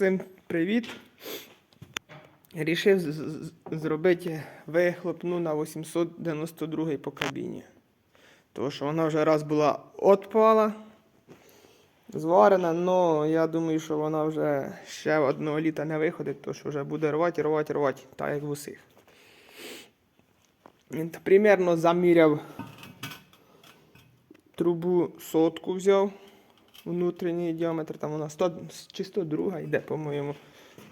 Всім привіт. Рішив зробити вихлопну на 892 по кабіні. Тому що вона вже раз була отпала, зварена, але я думаю, що вона вже ще одного літа не виходить, тому що вже буде рвати, рвати, рвати, так як в усіх. Він примерно заміряв трубу сотку взяв. Внутрішній діаметр там вона 100, чи 102 йде, по-моєму.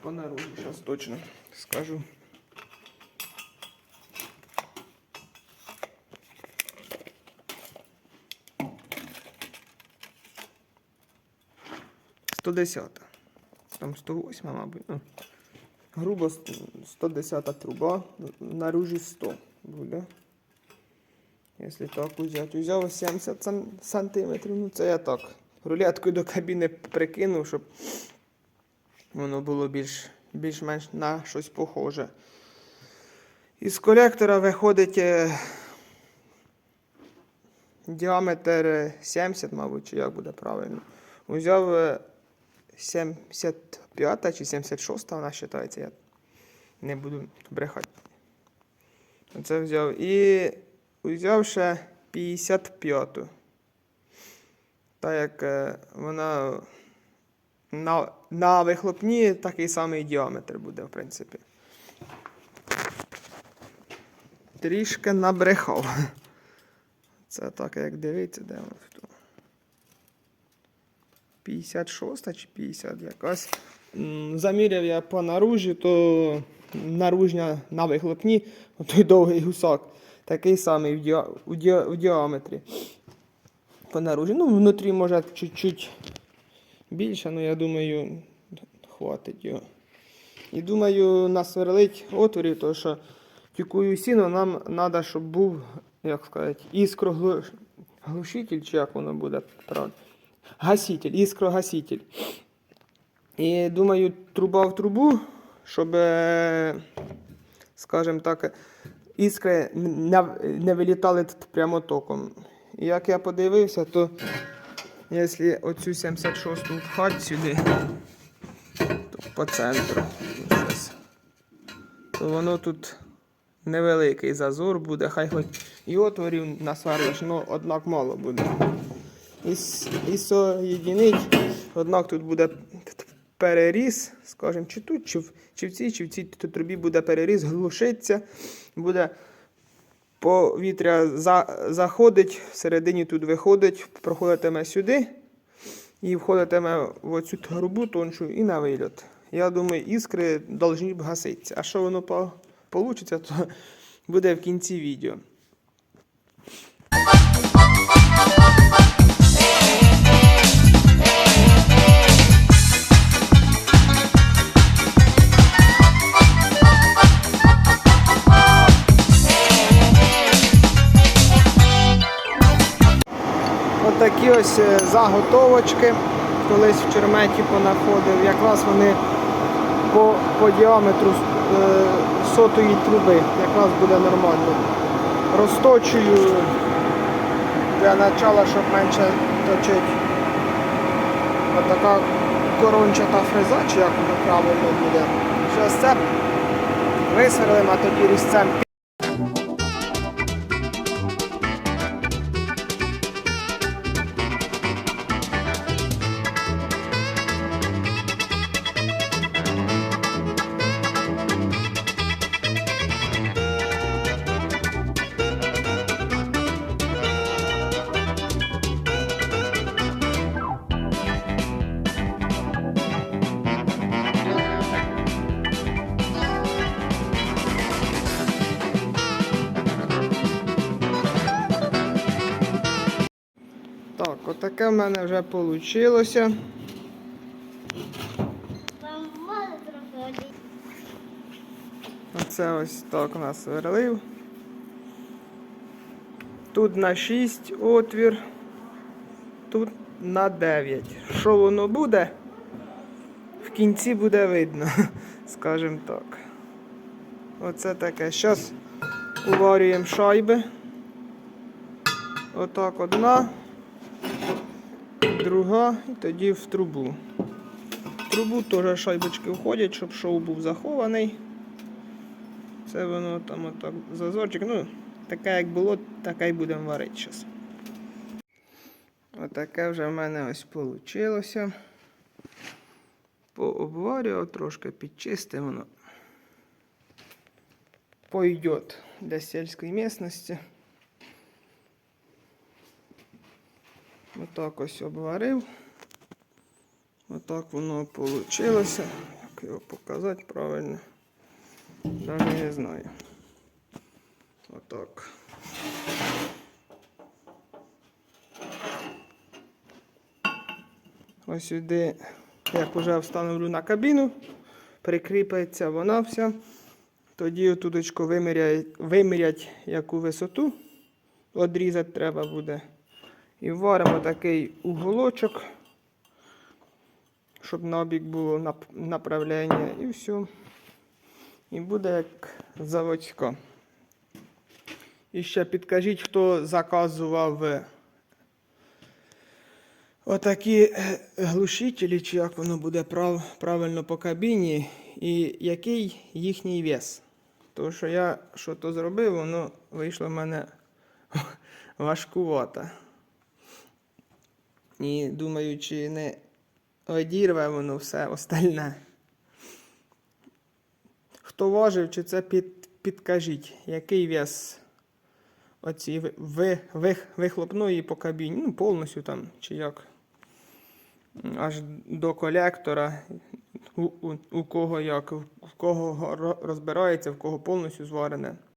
По наружі, зараз точно скажу. Десята. Там 108, мабуть. Ну, грубо 110 труба, наружі 100 буде. Якщо так взяти. Взяв 70 сан- сантиметрів, ну це я так. Рулеткою до кабіни прикинув, щоб воно було більш, більш-менш на щось похоже. Із колектора виходить е, діаметр е, 70, мабуть, чи як буде правильно. Взяв е, 75 чи 76 вона вважається, я не буду брехати. Це взяв. І взяв ще 55. Так як е, вона на, на вихлопні такий самий діаметр буде, в принципі. Трішки набрехав. Це так, як дивиться, де воно тут. 56 чи 50 якась. Заміряв я по наружі, то наружня на вихлопні, той довгий гусак, такий самий в, діа, у, діа, у діаметрі. По наружі. Ну, внутрі може чуть-чуть більше, але я думаю, хватить його. І думаю, насверлить отворів, тому що тюкую сіно, нам треба, щоб був, як сказати, іскроглушитель, чи як воно буде правильно. Гаситель, іскрогаситель. І думаю, труба в трубу, щоб, е, скажімо так, іскри не вилітали прямо током. І як я подивився, то якщо оцю 76-ту впхати сюди, то по центру, то воно тут невеликий зазор буде, хай хоч і отворів насварлиш, але однак мало буде. І, с- Однак тут буде переріз, скажімо, чи тут, чи в, чи в цій, чи в цій тут трубі буде переріз, глушиться, буде повітря за, заходить, всередині тут виходить, проходитиме сюди і входитиме в оцю трубу тоншу і на вильот. Я думаю, іскри повинні б гаситися. А що воно получиться, то буде в кінці відео. Отакі ось е, заготовочки. Колись в черметі понаходив. Якраз вони по, по діаметру е, сотої труби. Якраз буде нормально. Розточую для начала, щоб менше точить. Отака корончата фреза, чи як воно правильно буде. Зараз це висверлимо, а тоді різцем Так, отаке в мене вже вийшло. Оце ось так у нас сверлив. Тут на 6 отвір, тут на 9. Що воно буде? В кінці буде видно, скажімо так. Оце таке. Зараз уварюємо шайби. Отак одна, друга і тоді в трубу. трубу теж шайбочки входять, щоб шов був захований. Це воно там отак зазорчик. Ну, таке як було, таке й будемо варити зараз. Отаке вже в мене ось вийшло. Пообварював, трошки підчистив воно. Пойдет для сільської місцевості. Отак ось обварив. Отак воно вийшло. Як його показати правильно? Навіть не знаю. Отак. Ось сюди, як вже встановлю на кабіну, прикріпиться вона вся. Тоді отудочку вимірять яку висоту. Одрізати треба буде. І варимо такий уголочок, щоб на бік було направлення і все. І буде як заводська. І ще підкажіть, хто заказував е, отакі е, глушителі, чи як воно буде прав, правильно по кабіні, і який їхній вес. Тому що я що то зробив, воно вийшло в мене важкувато. І думаю, чи не одірве воно все остальне. Хто важив, чи це під, підкажіть, який вес оці ви, ви, вихлопної по кабіні, ну, повністю там, чи як. Аж до колектора, у, у, у кого як, в кого розбирається, в кого повністю зварене.